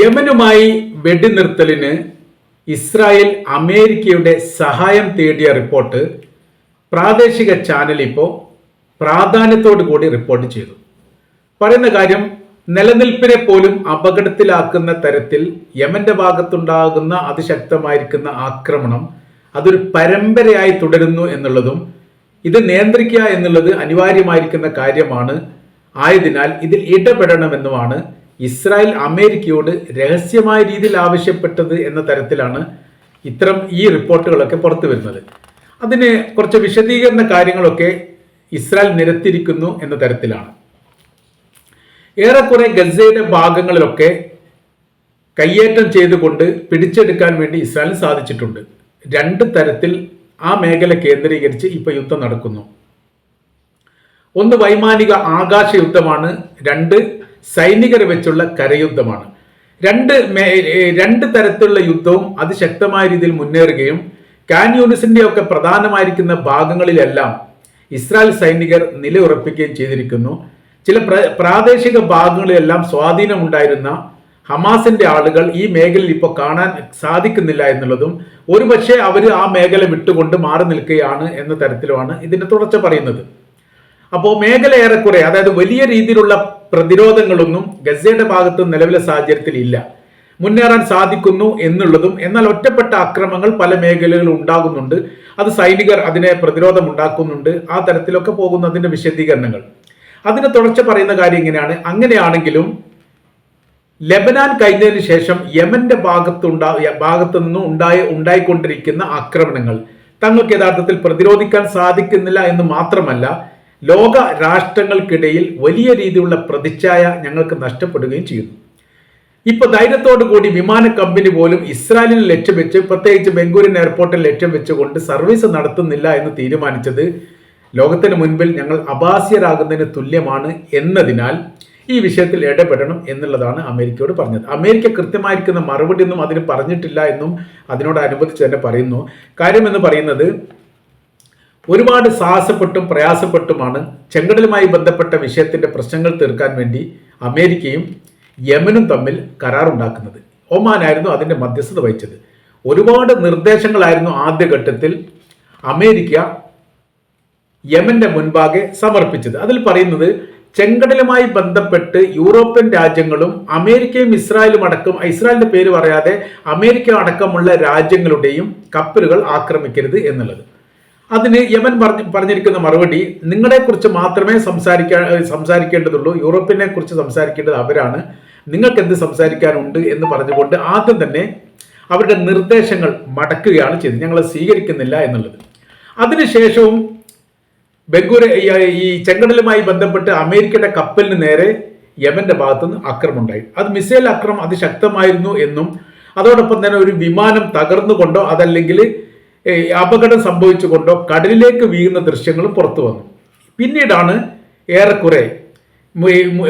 യമനുമായി വെടിനിർത്തലിന് Israel അമേരിക്കയുടെ സഹായം തേടിയ റിപ്പോർട്ട് പ്രാദേശിക ചാനൽ ഇപ്പോൾ പ്രാധാന്യത്തോടു കൂടി റിപ്പോർട്ട് ചെയ്തു. പറയുന്ന കാര്യം നിലനിൽപ്പിനെ പോലും അപകടത്തിലാക്കുന്ന തരത്തിൽ യമന്റെ ഭാഗത്തുണ്ടാകുന്ന അതിശക്തമായിരിക്കുന്ന ആക്രമണം അതൊരു പരമ്പരയായി തുടരുന്നു എന്നുള്ളതും ഇത് നിയന്ത്രിക്കുക എന്നുള്ളത് അനിവാര്യമായിരിക്കുന്ന കാര്യമാണ്. ആയതിനാൽ ഇതിൽ ഇടപെടണമെന്നുമാണ് ഇസ്രായേൽ അമേരിക്കയോട് രഹസ്യമായ രീതിയിൽ ആവശ്യപ്പെട്ടത് എന്ന തരത്തിലാണ് ഇത്തരം ഈ റിപ്പോർട്ടുകളൊക്കെ പുറത്തു വരുന്നത്. അതിന് കുറച്ച് വിശദീകരണ കാര്യങ്ങളൊക്കെ ഇസ്രായേൽ നിരത്തിരിക്കുന്നു എന്ന തരത്തിലാണ്. ഏറെക്കുറെ ഗസയുടെ ഭാഗങ്ങളിലൊക്കെ കയ്യേറ്റം ചെയ്തുകൊണ്ട് പിടിച്ചെടുക്കാൻ വേണ്ടി ഇസ്രായേലിന് സാധിച്ചിട്ടുണ്ട്. രണ്ട് തരത്തിൽ ആ മേഖല കേന്ദ്രീകരിച്ച് ഇപ്പൊ യുദ്ധം നടക്കുന്നു. ഒന്ന് വൈമാനിക ആകാശ യുദ്ധമാണ് രണ്ട് സൈനികരെ വെച്ചുള്ള കരയുദ്ധമാണ്. രണ്ട് രണ്ട് തരത്തിലുള്ള യുദ്ധവും അതിശക്തമായ രീതിയിൽ മുന്നേറുകയും കാൻ യൂണിസിന്റെ ഒക്കെ പ്രധാനമായിരിക്കുന്ന ഭാഗങ്ങളിലെല്ലാം ഇസ്രായേൽ സൈനികർ നിലയുറപ്പിക്കുകയും ചെയ്തിരിക്കുന്നു. ചില പ്ര- പ്രാദേശിക ഭാഗങ്ങളിലെല്ലാം സ്വാധീനമുണ്ടായിരുന്ന ഹമാസിന്റെ ആളുകൾ ഈ മേഖലയിൽ ഇപ്പോൾ കാണാൻ സാധിക്കുന്നില്ല എന്നുള്ളതും ഒരുപക്ഷെ അവർ ആ മേഖല വിട്ടുകൊണ്ട് മാറി നിൽക്കുകയാണ് എന്ന തരത്തിലുമാണ് ഇതിന്റെ തുടർച്ച പറയുന്നത്. അപ്പോൾ മേഖല ഏറെക്കുറെ അതായത് വലിയ രീതിയിലുള്ള പ്രതിരോധങ്ങളൊന്നും ഗസയുടെ ഭാഗത്ത് നിലവിലെ സാഹചര്യത്തിൽ ഇല്ല. മുന്നേറാൻ സാധിക്കുന്നു എന്നുള്ളതും എന്നാൽ ഒറ്റപ്പെട്ട അക്രമങ്ങൾ പല മേഖലകളിൽ ഉണ്ടാകുന്നുണ്ട്. അത് സൈനികർ അതിനെ പ്രതിരോധം ഉണ്ടാക്കുന്നുണ്ട് ആ തരത്തിലൊക്കെ പോകുന്നതിന്റെ വിശദീകരണങ്ങൾ. അതിന് തുടർച്ച പറയുന്ന കാര്യം ഇങ്ങനെയാണ്. അങ്ങനെയാണെങ്കിലും ലെബനാൻ കഴിഞ്ഞതിന് ശേഷം യമന്റെ ഭാഗത്തുണ്ടാ ഭാഗത്തു നിന്നും ഉണ്ടായി ഉണ്ടായിക്കൊണ്ടിരിക്കുന്ന ആക്രമണങ്ങൾ തങ്ങൾക്ക് യഥാർത്ഥത്തിൽ പ്രതിരോധിക്കാൻ സാധിക്കുന്നില്ല എന്ന് മാത്രമല്ല ലോക രാഷ്ട്രങ്ങൾക്കിടയിൽ വലിയ രീതിയിലുള്ള പ്രതിച്ഛായ ഞങ്ങൾക്ക് നഷ്ടപ്പെടുകയും ചെയ്യുന്നു. ഇപ്പോൾ ധൈര്യത്തോടു കൂടി വിമാന കമ്പനി പോലും ഇസ്രായേലിനെ ലക്ഷ്യം വെച്ച് പ്രത്യേകിച്ച് ബംഗൂരിൻ എയർപോർട്ടിൽ ലക്ഷ്യം വെച്ചുകൊണ്ട് സർവീസ് നടത്തുന്നില്ല എന്ന് തീരുമാനിച്ചത് ലോകത്തിന് മുൻപിൽ ഞങ്ങൾ അപാസ്യരാകുന്നതിന് തുല്യമാണ് എന്നതിനാൽ ഈ വിഷയത്തിൽ ഇടപെടണം എന്നുള്ളതാണ് അമേരിക്കയോട് പറഞ്ഞത്. അമേരിക്ക കൃത്യമായിരിക്കുന്ന മറുപടി ഒന്നും അതിന് പറഞ്ഞിട്ടില്ല എന്നും അതിനോടനുബന്ധിച്ച് തന്നെ പറയുന്നു. കാര്യമെന്ന് പറയുന്നത് ഒരുപാട് സാഹസപ്പെട്ടും പ്രയാസപ്പെട്ടുമാണ് ചെങ്കടലുമായി ബന്ധപ്പെട്ട വിഷയത്തിന്റെ പ്രശ്നങ്ങൾ തീർക്കാൻ വേണ്ടി അമേരിക്കയും യമനും തമ്മിൽ കരാറുണ്ടാക്കുന്നത്. ഒമാനായിരുന്നു അതിന്റെ മധ്യസ്ഥത വഹിച്ചത്. ഒരുപാട് നിർദ്ദേശങ്ങളായിരുന്നു ആദ്യഘട്ടത്തിൽ അമേരിക്ക യമന്റെ മുൻപാകെ സമർപ്പിച്ചത്. അതിൽ പറയുന്നത് ചെങ്കടലുമായി ബന്ധപ്പെട്ട് യൂറോപ്യൻ രാജ്യങ്ങളും അമേരിക്കയും ഇസ്രായേലും അടക്കം ഇസ്രായേലിന്റെ പേര് പറയാതെ അമേരിക്ക അടക്കമുള്ള രാജ്യങ്ങളുടെയും കപ്പലുകൾ ആക്രമിക്കരുത് എന്നുള്ളത്. അതിന് യമൻ പറഞ്ഞ് പറഞ്ഞിരിക്കുന്ന മറുപടി നിങ്ങളെ കുറിച്ച് മാത്രമേ സംസാരിക്കാൻ സംസാരിക്കേണ്ടതുള്ളൂ. യൂറോപ്പിനെ കുറിച്ച് സംസാരിക്കേണ്ടത് അവരാണ്. നിങ്ങൾക്ക് എന്ത് സംസാരിക്കാനുണ്ട് എന്ന് പറഞ്ഞുകൊണ്ട് ആദ്യം തന്നെ അവരുടെ നിർദ്ദേശങ്ങൾ മടക്കുകയാണ് ചെയ്തത്. ഞങ്ങൾ സ്വീകരിക്കുന്നില്ല എന്നുള്ളത്. അതിനുശേഷവും ബംഗൂര് ഈ- ചെങ്കടലുമായി ബന്ധപ്പെട്ട് അമേരിക്കയുടെ കപ്പലിന് നേരെ യമന്റെ ഭാഗത്തുനിന്ന് ആക്രമണം ഉണ്ടായി അത് മിസൈൽ ആക്രമണം അതിശക്തമായിരുന്നു എന്നും അതോടൊപ്പം തന്നെ ഒരു വിമാനം തകർന്നുകൊണ്ടോ അതല്ലെങ്കിൽ അപകടം സംഭവിച്ചുകൊണ്ടോ കടലിലേക്ക് വീഴുന്ന ദൃശ്യങ്ങളും പുറത്തു വന്നു. പിന്നീടാണ് ഏറെക്കുറെ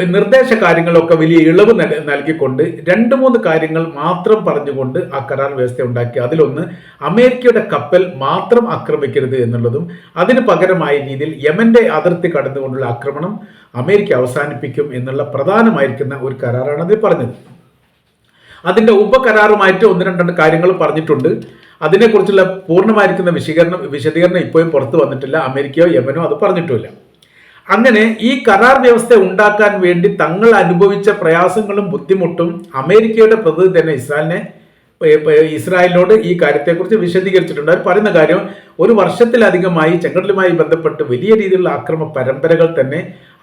നിർദ്ദേശ കാര്യങ്ങളൊക്കെ വലിയ ഇളവ് നൽ- നൽകിക്കൊണ്ട് രണ്ട് മൂന്ന് കാര്യങ്ങൾ മാത്രം പറഞ്ഞുകൊണ്ട് ആ കരാർ വ്യവസ്ഥ ഉണ്ടാക്കി. അതിലൊന്ന് അമേരിക്കയുടെ കപ്പൽ മാത്രം ആക്രമിക്കരുത് എന്നുള്ളതും അതിന് പകരമായ രീതിയിൽ യമന്റെ അതിർത്തി കടന്നുകൊണ്ടുള്ള ആക്രമണം അമേരിക്ക അവസാനിപ്പിക്കും എന്നുള്ള പ്രധാനമായിരിക്കുന്ന ഒരു കരാറാണ് അതിൽ പറഞ്ഞത്. അതിന്റെ ഉപകരാറുമായിട്ട് ഒന്ന് രണ്ട് കാര്യങ്ങൾ പറഞ്ഞിട്ടുണ്ട്. അതിനെക്കുറിച്ചുള്ള പൂർണമായിരിക്കുന്ന വിശീകരണം വിശദീകരണം ഇപ്പോഴും പുറത്തു വന്നിട്ടില്ല. അമേരിക്കയോ യമനോ അത് പറഞ്ഞിട്ടുമില്ല. അങ്ങനെ ഈ കരാർ വ്യവസ്ഥ ഉണ്ടാക്കാൻ വേണ്ടി തങ്ങൾ അനുഭവിച്ച പ്രയാസങ്ങളും ബുദ്ധിമുട്ടും അമേരിക്കയുടെ പ്രതിനിധി തന്നെ ഇസ്രായേലിനെ ഇസ്രായേലിനോട് ഈ കാര്യത്തെക്കുറിച്ച് വിശദീകരിച്ചിട്ടുണ്ട്. അവർ പറയുന്ന കാര്യം ഒരു വർഷത്തിലധികമായി ചെങ്കടലുമായി ബന്ധപ്പെട്ട് വലിയ രീതിയിലുള്ള ആക്രമ പരമ്പരകൾ തന്നെ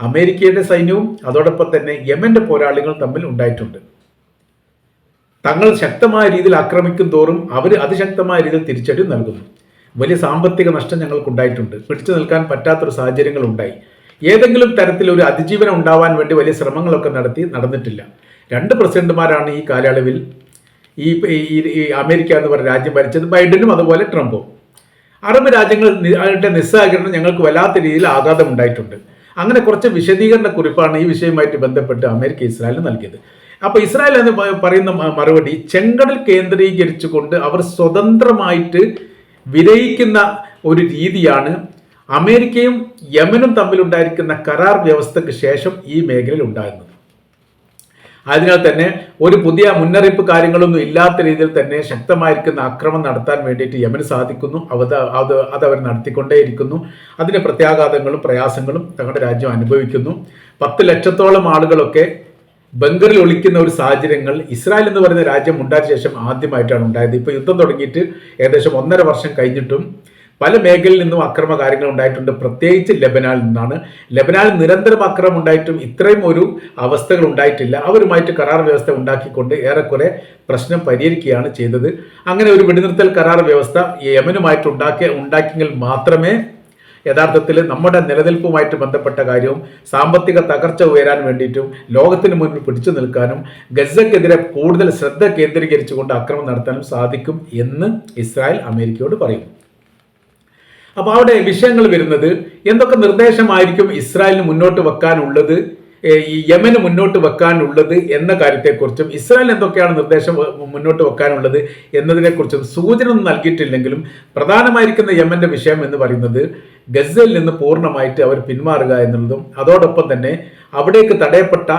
അമേരിക്കയുടെ സൈന്യവും അതോടൊപ്പം തന്നെ യമന്റെ പോരാളികളും തമ്മിൽ ഉണ്ടായിട്ടുണ്ട്. തങ്ങൾ ശക്തമായ രീതിയിൽ ആക്രമിക്കും തോറും അവർ അതിശക്തമായ രീതിയിൽ തിരിച്ചടി നൽകുന്നു. വലിയ സാമ്പത്തിക നഷ്ടം ഞങ്ങൾക്കുണ്ടായിട്ടുണ്ട് പിടിച്ചു നിൽക്കാൻ പറ്റാത്തൊരു സാഹചര്യങ്ങൾ ഉണ്ടായി. ഏതെങ്കിലും തരത്തിൽ ഒരു അതിജീവനം ഉണ്ടാവാൻ വേണ്ടി വലിയ ശ്രമങ്ങളൊക്കെ നടത്തി നടന്നിട്ടില്ല. രണ്ട് പ്രസിഡന്റുമാരാണ് ഈ കാലയളവിൽ ഈ അമേരിക്ക എന്ന് പറയുന്ന രാജ്യം ഭരിച്ചത് ബൈഡനും അതുപോലെ ട്രംപും. അറബ് രാജ്യങ്ങൾ നിസ്സഹകരണം ഞങ്ങൾക്ക് വല്ലാത്ത രീതിയിൽ ആഘാതം ഉണ്ടായിട്ടുണ്ട്. അങ്ങനെ കുറച്ച് വിശദീകരണ കുറിപ്പാണ് ഈ വിഷയവുമായിട്ട് ബന്ധപ്പെട്ട് അമേരിക്ക ഇസ്രായേലിന് നൽകിയത്. അപ്പൊ ഇസ്രായേൽ എന്ന് പറയുന്ന മറുപടി ചെങ്കടൽ കേന്ദ്രീകരിച്ചുകൊണ്ട് അവർ സ്വതന്ത്രമായിട്ട് വിരയിക്കുന്ന ഒരു രീതിയാണ് അമേരിക്കയും യമനും തമ്മിലുണ്ടായിരിക്കുന്ന കരാർ വ്യവസ്ഥയ്ക്ക് ശേഷം ഈ മേഖലയിൽ ഉണ്ടാകുന്നത് അതിനാൽ തന്നെ ഒരു പുതിയ മുന്നറിയിപ്പ് കാര്യങ്ങളൊന്നും ഇല്ലാത്ത രീതിയിൽ തന്നെ ശക്തമായിരിക്കുന്ന ആക്രമം നടത്താൻ വേണ്ടിയിട്ട് യമന് സാധിക്കുന്നു. അവ അത് അതവർ നടത്തിക്കൊണ്ടേയിരിക്കുന്നു. അതിന്റെ പ്രത്യാഘാതങ്ങളും പ്രയാസങ്ങളും തങ്ങളുടെ രാജ്യം അനുഭവിക്കുന്നു. പത്ത് ലക്ഷത്തോളം ആളുകളൊക്കെ ബംഗറിൽ ഒളിക്കുന്ന ഒരു സാഹചര്യങ്ങൾ ഇസ്രായേൽ എന്ന് പറയുന്ന രാജ്യം ഉണ്ടായ ശേഷം ആദ്യമായിട്ടാണ് ഉണ്ടായത്. ഇപ്പോൾ യുദ്ധം തുടങ്ങിയിട്ട് ഏകദേശം ഒന്നര വർഷം കഴിഞ്ഞിട്ടും പല മേഖലയിൽ നിന്നും അക്രമ കാര്യങ്ങൾ ഉണ്ടായിട്ടുണ്ട്. പ്രത്യേകിച്ച് ലബനാനിൽ നിന്നാണ്. ലബനാനിൽ നിരന്തരം അക്രമം ഉണ്ടായിട്ടും ഇത്രയും ഒരു അവസ്ഥകൾ ഉണ്ടായിട്ടില്ല. അവരുമായിട്ട് കരാർ വ്യവസ്ഥ ഉണ്ടാക്കിക്കൊണ്ട് ഏറെക്കുറെ പ്രശ്നം പരിഹരിക്കുകയാണ് ചെയ്തത്. അങ്ങനെ ഒരു വെടിനിർത്തൽ കരാർ വ്യവസ്ഥ യമനുമായിട്ട് ഉണ്ടാക്കിയ ഉണ്ടാക്കിയെങ്കിൽ മാത്രമേ യഥാർത്ഥത്തിൽ നമ്മുടെ നിലനിൽപ്പുമായിട്ട് ബന്ധപ്പെട്ട കാര്യവും സാമ്പത്തിക തകർച്ച ഉയരാൻ വേണ്ടിയിട്ടും ലോകത്തിന് മുന്നിൽ പിടിച്ചു നിൽക്കാനും ഗസക്കെതിരെ കൂടുതൽ ശ്രദ്ധ കേന്ദ്രീകരിച്ചുകൊണ്ട് ആക്രമണം നടത്താനും സാധിക്കും എന്ന് ഇസ്രായേൽ അമേരിക്കയോട് പറയും. അപ്പോൾ അവിടെ വിഷയങ്ങൾ വരുന്നത് എന്തൊക്കെ നിർദ്ദേശമായിരിക്കും ഇസ്രായേലിന് മുന്നോട്ട് വെക്കാനുള്ളത് ഈ യമന് മുന്നോട്ട് വെക്കാനുള്ളത് എന്ന കാര്യത്തെക്കുറിച്ചും ഇസ്രായേൽ എന്തൊക്കെയാണ് നിർദ്ദേശം മുന്നോട്ട് വെക്കാനുള്ളത് എന്നതിനെക്കുറിച്ചും സൂചന ഒന്നും നൽകിയിട്ടില്ലെങ്കിലും പ്രധാനമായിരിക്കുന്ന യമന്റെ വിഷയം എന്ന് പറയുന്നത് ഗസയിൽ നിന്ന് പൂർണമായിട്ട് അവർ പിന്മാറുക എന്നുള്ളതും അതോടൊപ്പം തന്നെ അവിടേക്ക് തടയപ്പെട്ട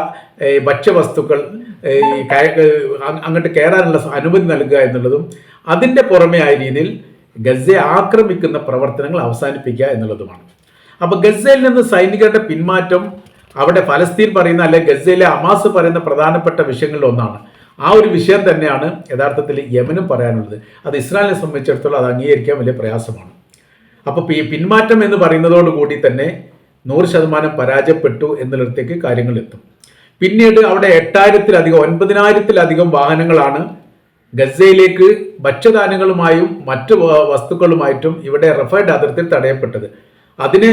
ഭക്ഷ്യവസ്തുക്കൾ അങ്ങോട്ട് കയറാനുള്ള അനുമതി നൽകുക എന്നുള്ളതും അതിന്റെ പുറമെ ആയ രീതിയിൽ ഗസയെ ആക്രമിക്കുന്ന പ്രവർത്തനങ്ങൾ അവസാനിപ്പിക്കുക എന്നുള്ളതുമാണ്. അപ്പോൾ ഗസയിൽ നിന്ന് സൈനികരുടെ പിന്മാറ്റം അവിടെ ഫലസ്തീൻ പറയുന്ന അല്ലെ ഗസയിലെ അമാസ് പറയുന്ന പ്രധാനപ്പെട്ട വിഷയങ്ങളിൽ ഒന്നാണ്. ആ ഒരു വിഷയം തന്നെയാണ് യഥാർത്ഥത്തിൽ യമനും പറയാനുള്ളത്. അത് ഇസ്രായേലിനെ സംബന്ധിച്ചിടത്തോളം അത് അംഗീകരിക്കാൻ വലിയ പ്രയാസമാണ്. അപ്പോൾ ഈ പിന്മാറ്റം എന്ന് പറയുന്നതോടുകൂടി തന്നെ നൂറ് ശതമാനം പരാജയപ്പെട്ടു എന്നുള്ളിടത്തേക്ക് കാര്യങ്ങൾ എത്തും. പിന്നീട് അവിടെ എട്ടായിരത്തിലധികം ഒൻപതിനായിരത്തിലധികം വാഹനങ്ങളാണ് ഗസയിലേക്ക് ഭക്ഷ്യധാന്യങ്ങളുമായും മറ്റു വസ്തുക്കളുമായിട്ടും ഇവിടെ റഫൈഡ് അതിർത്തി തടയപ്പെട്ടത്. അതിനെ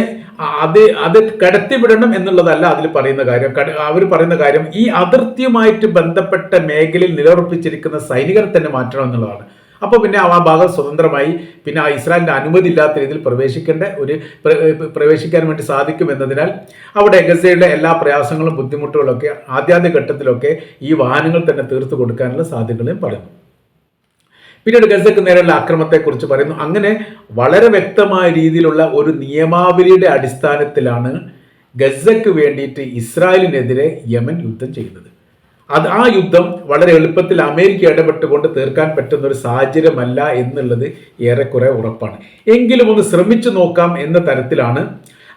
അത് അത് കടത്തിവിടണം എന്നുള്ളതല്ല അതിൽ പറയുന്ന കാര്യം. അവർ പറയുന്ന കാര്യം ഈ അതിർത്തിയുമായിട്ട് ബന്ധപ്പെട്ട മേഖലയിൽ നിലയുറപ്പിച്ചിരിക്കുന്ന സൈനികരെ തന്നെ മാറ്റണം എന്നുള്ളതാണ്. അപ്പോൾ പിന്നെ ആ ഭാഗം സ്വതന്ത്രമായി. പിന്നെ ആ ഇസ്രായേലിന്റെ അനുമതി ഇല്ലാത്ത രീതിയിൽ പ്രവേശിക്കേണ്ട ഒരു പ്രവേശിക്കാൻ വേണ്ടി സാധിക്കും എന്നതിനാൽ അവിടെ ഗസയുടെ എല്ലാ പ്രയാസങ്ങളും ബുദ്ധിമുട്ടുകളൊക്കെ ആദ്യാദ്യ ഘട്ടത്തിലൊക്കെ ഈ വാഹനങ്ങൾ തന്നെ തീർത്തു കൊടുക്കാനുള്ള സാധ്യതകളെയും പറയുന്നു. പിന്നീട് ഗസക്ക് നേരെയുള്ള അക്രമത്തെക്കുറിച്ച് പറയുന്നു. അങ്ങനെ വളരെ വ്യക്തമായ രീതിയിലുള്ള ഒരു നിയമാവലിയുടെ അടിസ്ഥാനത്തിലാണ് ഗസക്ക് വേണ്ടിയിട്ട് ഇസ്രായേലിനെതിരെ യമൻ യുദ്ധം ചെയ്യുന്നത്. അത് ആ യുദ്ധം വളരെ എളുപ്പത്തിൽ അമേരിക്ക ഇടപെട്ടുകൊണ്ട് തീർക്കാൻ പറ്റുന്ന ഒരു സാഹചര്യമല്ല എന്നുള്ളത് ഏറെക്കുറെ ഉറപ്പാണ്. എങ്കിലും ഒന്ന് ശ്രമിച്ചു നോക്കാം എന്ന തരത്തിലാണ്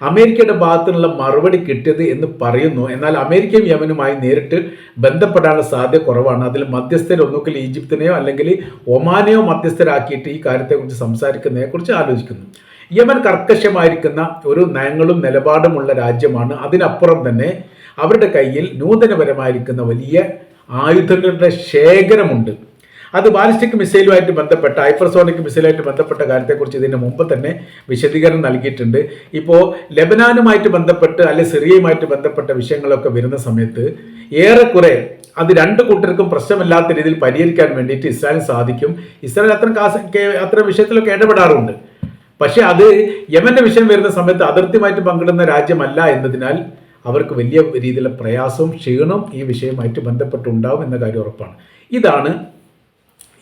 അമേരിക്കയുടെ ഭാഗത്തു നിന്നുള്ള മറുപടി കിട്ടിയത് എന്ന് പറയുന്നു. എന്നാൽ അമേരിക്കയും യമനുമായി നേരിട്ട് ബന്ധപ്പെടാനുള്ള സാധ്യത കുറവാണ്. അതിൽ മധ്യസ്ഥർ ഒന്നുകിൽ ഈജിപ്തിനെയോ അല്ലെങ്കിൽ ഒമാനെയോ മധ്യസ്ഥരാക്കിയിട്ട് ഈ കാര്യത്തെക്കുറിച്ച് സംസാരിക്കുന്നതിനെക്കുറിച്ച് ആലോചിക്കുന്നു. യമൻ കർക്കശമായിരിക്കുന്ന ഒരു നയങ്ങളും നിലപാടുമുള്ള രാജ്യമാണ്. അതിനപ്പുറം തന്നെ അവരുടെ കയ്യിൽ നൂതനപരമായിരിക്കുന്ന വലിയ ആയുധങ്ങളുടെ ശേഖരമുണ്ട്. അത് ബാലിസ്റ്റിക് മിസൈലുമായിട്ട് ബന്ധപ്പെട്ട ഹൈപ്പർസോണിക് മിസൈലുമായിട്ട് ബന്ധപ്പെട്ട കാര്യത്തെക്കുറിച്ച് ഇതിന് മുമ്പ് തന്നെ വിശദീകരണം നൽകിയിട്ടുണ്ട്. ഇപ്പോൾ ലെബനാനുമായിട്ട് ബന്ധപ്പെട്ട് അല്ലെ സിറിയയുമായിട്ട് ബന്ധപ്പെട്ട വിഷയങ്ങളൊക്കെ വരുന്ന സമയത്ത് ഏറെക്കുറെ അത് രണ്ട് കൂട്ടർക്കും പ്രശ്നമില്ലാത്ത രീതിയിൽ പരിഹരിക്കാൻ വേണ്ടിയിട്ട് ഇസ്രായേൽ സാധിക്കും. ഇസ്രായേൽ അത്ര അത്ര വിഷയത്തിലൊക്കെ ഇടപെടാറുണ്ട്. പക്ഷേ അത് യമന്റെ വിഷയം വരുന്ന സമയത്ത് അതിർത്തിയുമായിട്ട് പങ്കിടുന്ന രാജ്യമല്ല എന്നതിനാൽ അവർക്ക് വലിയ രീതിയിലുള്ള പ്രയാസവും ക്ഷീണവും ഈ വിഷയമായിട്ട് ബന്ധപ്പെട്ടുണ്ടാവും എന്ന കാര്യം ഉറപ്പാണ്. ഇതാണ്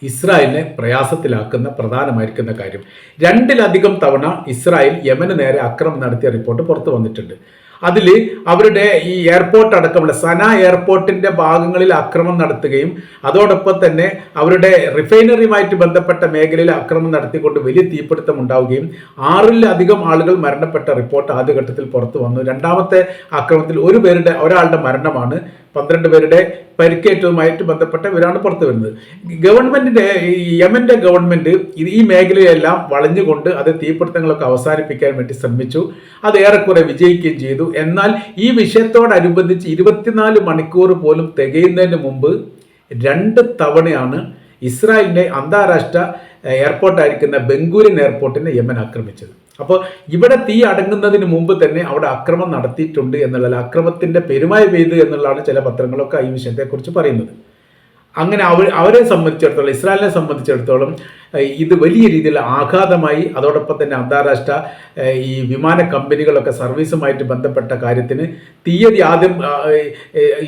ഇസ്രായേലിനെ പ്രയാസത്തിലാക്കുന്ന പ്രധാനമായിരിക്കുന്ന കാര്യം. രണ്ടിലധികം തവണ ഇസ്രായേൽ യമന് നേരെ അക്രമം നടത്തിയ റിപ്പോർട്ട് പുറത്തു വന്നിട്ടുണ്ട്. അതിൽ അവരുടെ ഈ എയർപോർട്ട് അടക്കമുള്ള സന എയർപോർട്ടിന്റെ ഭാഗങ്ങളിൽ ആക്രമണം നടത്തുകയും അതോടൊപ്പം തന്നെ അവരുടെ റിഫൈനറിയുമായിട്ട് ബന്ധപ്പെട്ട മേഖലയിൽ ആക്രമണം നടത്തിക്കൊണ്ട് വലിയ തീപിടുത്തം ഉണ്ടാവുകയും ആറിലധികം ആളുകൾ മരണപ്പെട്ട റിപ്പോർട്ട് ആദ്യഘട്ടത്തിൽ പുറത്തു വന്നു. രണ്ടാമത്തെ ആക്രമണത്തിൽ ഒരു പേരുടെ ഒരാളുടെ മരണമാണ് പന്ത്രണ്ട് പേരുടെ പരിക്കേറ്റവുമായിട്ട് ബന്ധപ്പെട്ട ഇവരാണ് പുറത്തു വരുന്നത്. ഗവൺമെന്റിന്റെ യമന്റെ ഗവൺമെന്റ് ഈ മേഖലയെല്ലാം വളഞ്ഞുകൊണ്ട് അത് തീപിടുത്തങ്ങളൊക്കെ അവസാനിപ്പിക്കാൻ വേണ്ടി ശ്രമിച്ചു. അത് ഏറെക്കുറെ വിജയിക്കുകയും ചെയ്തു. എന്നാൽ ഈ വിഷയത്തോടനുബന്ധിച്ച് ഇരുപത്തിനാല് മണിക്കൂർ പോലും തികയുന്നതിന് മുമ്പ് രണ്ട് തവണയാണ് ഇസ്രായേലിന്റെ അന്താരാഷ്ട്ര എയർപോർട്ടായിരിക്കുന്ന ബംഗൂരിൻ എയർപോർട്ടിനെ യമൻ ആക്രമിച്ചത്. അപ്പോൾ ഇവിടെ തീ അടങ്ങുന്നതിന് മുമ്പ് തന്നെ അവിടെ അക്രമം നടത്തിയിട്ടുണ്ട് എന്നുള്ള അക്രമത്തിന്റെ പെരുമായ പെയ്ത് എന്നുള്ളതാണ് ചില പത്രങ്ങളൊക്കെ ഈ വിഷയത്തെക്കുറിച്ച് പറയുന്നത്. അങ്ങനെ അവർ അവരെ സംബന്ധിച്ചിടത്തോളം ഇസ്രായേലിനെ സംബന്ധിച്ചിടത്തോളം ഇത് വലിയ രീതിയിൽ ആഘാതമായി അതോടൊപ്പം തന്നെ അന്താരാഷ്ട്ര ഈ വിമാന കമ്പനികളൊക്കെ സർവീസുമായിട്ട് ബന്ധപ്പെട്ട കാര്യത്തിന് തീയതി ആദ്യം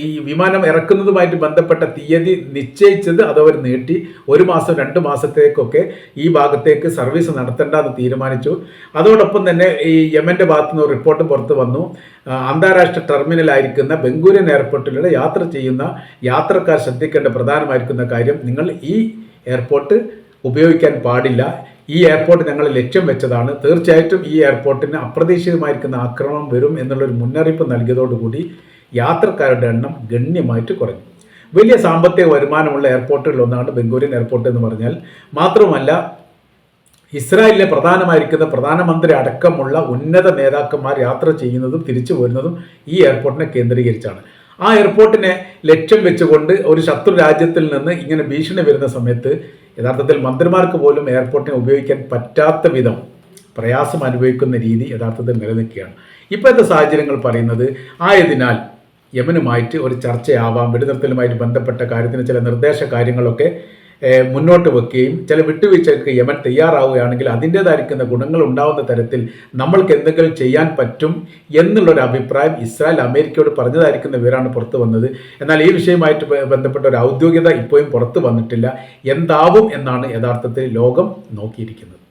ഈ വിമാനം ഇറക്കുന്നതുമായിട്ട് ബന്ധപ്പെട്ട തീയതി നിശ്ചയിച്ചത് അതവർ നീട്ടി. ഒരു മാസം രണ്ട് മാസത്തേക്കൊക്കെ ഈ ഭാഗത്തേക്ക് സർവീസ് നടത്തേണ്ടെന്ന് തീരുമാനിച്ചു. അതോടൊപ്പം തന്നെ ഈ യമന്റെ ഭാഗത്തു നിന്ന് റിപ്പോർട്ട് പുറത്തു വന്നു. അന്താരാഷ്ട്ര ടെർമിനലായിരിക്കുന്ന ബംഗൂരിയൻ എയർപോർട്ടിലൂടെ യാത്ര ചെയ്യുന്ന യാത്രക്കാർ ശ്രദ്ധിക്കേണ്ട പ്രധാനമായിരിക്കുന്ന കാര്യം നിങ്ങൾ ഈ എയർപോർട്ട് ഉപയോഗിക്കാൻ പാടില്ല. ഈ എയർപോർട്ട് ഞങ്ങൾ ലക്ഷ്യം വെച്ചതാണ്. തീർച്ചയായിട്ടും ഈ എയർപോർട്ടിന് അപ്രതീക്ഷിതമായിരിക്കുന്ന ആക്രമണം വരും എന്നുള്ളൊരു മുന്നറിയിപ്പ് നൽകിയതോടുകൂടി യാത്രക്കാരുടെ എണ്ണം ഗണ്യമായിട്ട് കുറഞ്ഞു. വലിയ സാമ്പത്തിക വരുമാനമുള്ള എയർപോർട്ടുകളിൽ ഒന്നാണ് ബംഗൂരിയൻ എയർപോർട്ട് എന്ന് പറഞ്ഞാൽ. മാത്രമല്ല ഇസ്രായേലിലെ പ്രധാനമായിരിക്കുന്ന പ്രധാനമന്ത്രി അടക്കമുള്ള ഉന്നത നേതാക്കന്മാർ യാത്ര ചെയ്യുന്നതും തിരിച്ചു വരുന്നതും ഈ എയർപോർട്ടിനെ കേന്ദ്രീകരിച്ചാണ്. ആ എയർപോർട്ടിനെ ലക്ഷ്യം വെച്ചുകൊണ്ട് ഒരു ശത്രു രാജ്യത്തിൽ നിന്ന് ഇങ്ങനെ ഭീഷണി വരുന്ന സമയത്ത് യഥാർത്ഥത്തിൽ മന്ത്രിമാർക്ക് പോലും എയർപോർട്ടിനെ ഉപയോഗിക്കാൻ പറ്റാത്ത വിധം പ്രയാസം അനുഭവിക്കുന്ന രീതി യഥാർത്ഥത്തിൽ നിലനിൽക്കുകയാണ്. ഇപ്പോഴത്തെ സാഹചര്യങ്ങൾ പറയുന്നത് ആയതിനാൽ യമനുമായിട്ട് ഒരു ചർച്ചയാവാം വെടിനിർത്തലുമായിട്ട് ബന്ധപ്പെട്ട കാര്യത്തിന് ചില നിർദ്ദേശ കാര്യങ്ങളൊക്കെ മുന്നോട്ട് വെക്കുകയും ചില വിട്ടുവീഴ്ചയ്ക്ക് യമൻ തയ്യാറാവുകയാണെങ്കിൽ അതിന്റെതായിരിക്കുന്ന ഗുണങ്ങൾ ഉണ്ടാവുന്ന തരത്തിൽ നമ്മൾക്ക് എന്തെങ്കിലും ചെയ്യാൻ പറ്റും എന്നുള്ളൊരു അഭിപ്രായം ഇസ്രായേൽ അമേരിക്കയോട് പറഞ്ഞതായിരിക്കുന്ന വിവരമാണ് പുറത്തു വന്നത്. എന്നാൽ ഈ വിഷയമായിട്ട് ബന്ധപ്പെട്ട ഒരു ഔദ്യോഗികത ഇപ്പോഴും പുറത്തു വന്നിട്ടില്ല. എന്താവും എന്നാണ് യഥാർത്ഥത്തിൽ ലോകം നോക്കിയിരിക്കുന്നത്.